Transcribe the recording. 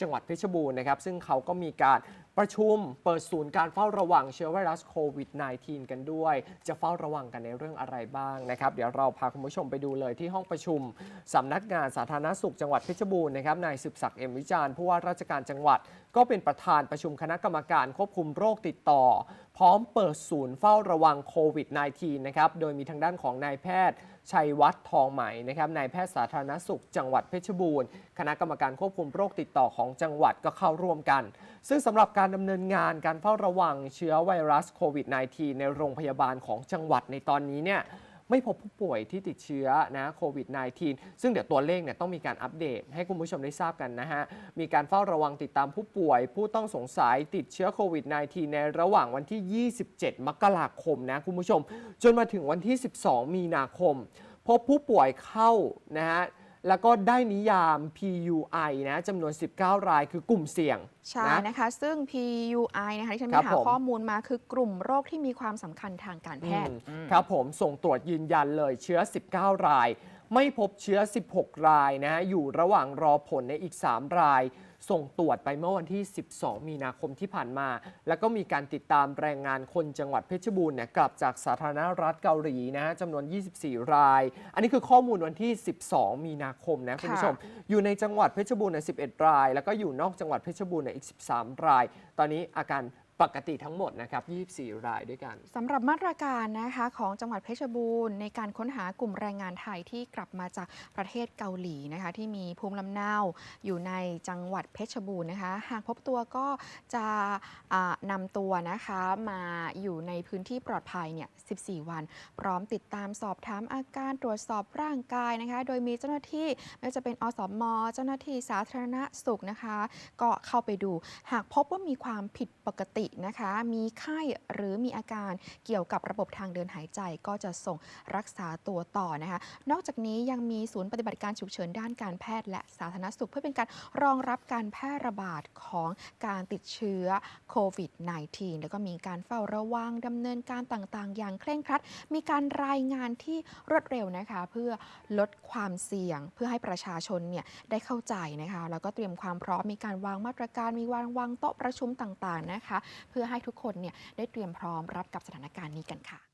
จังหวัดเพชรบูรณ์นะครับซึ่งเขาก็มีการ ประชุมเปิดศูนย์การเฝ้าระวังเชื้อไวรัสโควิด -19 กันด้วย จะเฝ้าระวังกันในเรื่องอะไรบ้างนะครับ เดี๋ยวเราพาคุณผู้ชมไปดูเลยที่ห้องประชุมสำนักงานสาธารณสุขจังหวัดเพชรบูรณ์นะครับนายสืบศักดิ์เอ็มวิจารณ์ผู้ว่าราชการจังหวัด ก็เป็นประธานประชุมคณะกรรมการควบคุมโรคติดต่อ พร้อมเปิดศูนย์เฝ้าระวังโควิด -19 นะครับโดยมีทางด้านของนายแพทย์ชัยวัฒน์ทองไหมนะครับนายแพทย์สาธารณสุข จังหวัดเพชรบูรณ์ คณะกรรมการควบคุมโรคติดต่อของจังหวัดก็เข้าร่วมกัน ซึ่งสำหรับการดำเนินงานการเฝ้าระวังเชื้อไวรัสโควิด -19 ในโรงพยาบาลของจังหวัดในตอนนี้เนี่ยไม่พบผู้ป่วยที่ติดเชื้อนะโควิด -19 ซึ่งเดี๋ยวตัวเลขเนี่ยต้องมีการอัปเดต ให้คุณผู้ชมได้ทราบกันนะฮะ มีการเฝ้าระวังติดตามผู้ป่วย ผู้ต้องสงสัยติดเชื้อโควิด -19 ในระหว่างวันที่ 27 มกราคมนะคุณผู้ชม จนมาถึงวันที่ 12 มีนาคม พบผู้ป่วยเข้านะฮะ แล้วก็ได้นิยาม PUI นะจำนวน 19 รายคือกลุ่มเสี่ยง ใช่นะนะคะ ซึ่ง PUI นะคะที่ฉันครัไปบหาผม ข้อมูลมาคือกลุ่มโรคที่มีความสำคัญทางการแพทย์ อืมครับผมส่งตรวจยืนยันเลยเชื้อ 19 ราย ไม่พบเชื้อ 16 รายนะฮะอยู่ระหว่างรอผลในอีก 3 ราย ส่งตรวจไปเมื่อวันที่ 12 มีนาคมที่ผ่านมา แล้วก็มีการติดตามแรงงานคนจังหวัดเพชรบูรณ์เนี่ยกลับจากสาธารณรัฐเกาหลีนะฮะจำนวน 24 ราย อันนี้คือข้อมูลวันที่ 12 มีนาคมนะคุณผู้ชม อยู่ในจังหวัดเพชรบูรณ์เนี่ย11 ราย แล้วก็อยู่นอกจังหวัดเพชรบูรณ์เนี่ยอีก 13 ราย ตอนนี้อาการ ปกติทั้งหมดนะครับ 24 รายด้วยกัน สำหรับมาตรการนะคะของจังหวัดเพชรบูรณ์ในการค้นหากลุ่มแรงงานไทยที่กลับมาจากประเทศเกาหลีนะคะที่มีภูมิลำเนาอยู่ในจังหวัดเพชรบูรณ์นะคะ หากพบตัวก็จะอ่านำตัวนะคะมาอยู่ในพื้นที่ปลอดภัยเนี่ย 14 วัน พร้อมติดตามสอบถามอาการตรวจสอบร่างกายนะคะ โดยมีเจ้าหน้าที่ไม่ว่าจะเป็นอสมเจ้าหน้าที่สาธารณสุขนะคะ ก็เข้าไปดู หากพบว่ามีความผิดปกตินะคะ มีไข้หรือมีอาการเกี่ยวกับระบบทางเดินหายใจก็จะส่งรักษาตัวต่อนะคะ นอกจากนี้ยังมีศูนย์ปฏิบัติการฉุกเฉินด้านการแพทย์และสาธารณสุข เพื่อเป็นการรองรับการแพร่ระบาดของการติดเชื้อโควิด -19 แล้วก็มีการเฝ้าระวังดำเนินการต่างๆ อย่างเคร่งครัด มีการรายงานที่รวดเร็วนะคะ เพื่อลดความเสี่ยง เพื่อให้ประชาชนเนี่ยได้เข้าใจนะคะ แล้วก็เตรียมความพร้อมมีการวางมาตรการมีวางวางโต๊ะประชุมต่างๆนะคะเพื่อให้ทุกคนเนี่ยได้เตรียมพร้อมรับกับสถานการณ์นี้กันค่ะ